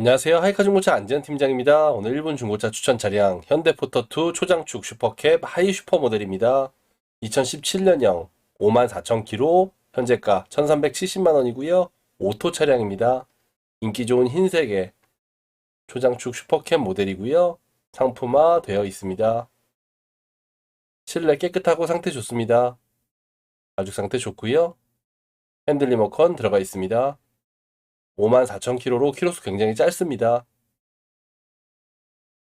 안녕하세요. 하이카 중고차 안전팀장입니다. 오늘 일본 중고차 추천 차량 현대 포터2 초장축 슈퍼캡 하이 슈퍼 모델입니다. 2017년형 54,000km, 현재가 1,370만원이고요. 오토 차량입니다. 인기 좋은 흰색의 초장축 슈퍼캡 모델이고요. 상품화 되어 있습니다. 실내 깨끗하고 상태 좋습니다. 가죽 상태 좋고요. 핸들 리모컨 들어가 있습니다. 54,000km로 키로수 굉장히 짧습니다.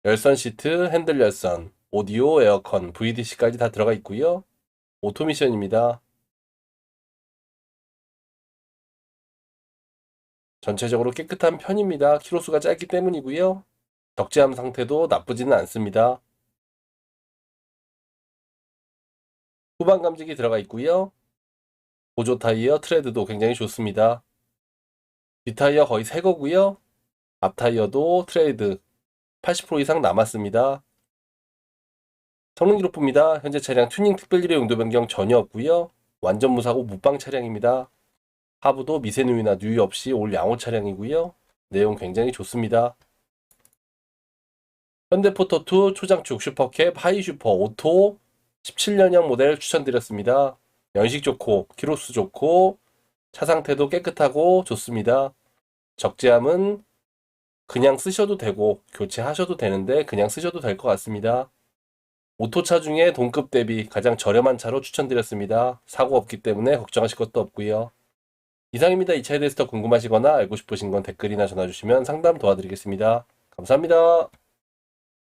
열선 시트, 핸들 열선, 오디오, 에어컨, VDC까지 다 들어가 있고요. 오토미션입니다. 전체적으로 깨끗한 편입니다. 키로수가 짧기 때문이고요. 적재함 상태도 나쁘지는 않습니다. 후방 감지기 들어가 있고요. 보조 타이어 트레드도 굉장히 좋습니다. 뒷타이어 거의 새 거고요. 앞 타이어도 트레이드 80% 이상 남았습니다. 성능 기록부입니다. 현재 차량 튜닝 특별일의 용도 변경 전혀 없고요. 완전 무사고 무방 차량입니다. 하부도 미세누이나 누이 없이 올 양호 차량이고요. 내용 굉장히 좋습니다. 현대포터2 초장축 슈퍼캡 하이슈퍼 오토 17년형 모델 추천드렸습니다. 연식 좋고 키로수 좋고 차 상태도 깨끗하고 좋습니다. 적재함은 그냥 쓰셔도 되고 교체하셔도 되는데 그냥 쓰셔도 될 것 같습니다. 오토차 중에 동급 대비 가장 저렴한 차로 추천드렸습니다. 사고 없기 때문에 걱정하실 것도 없고요. 이상입니다. 이 차에 대해서 더 궁금하시거나 알고 싶으신 건 댓글이나 전화 주시면 상담 도와드리겠습니다. 감사합니다.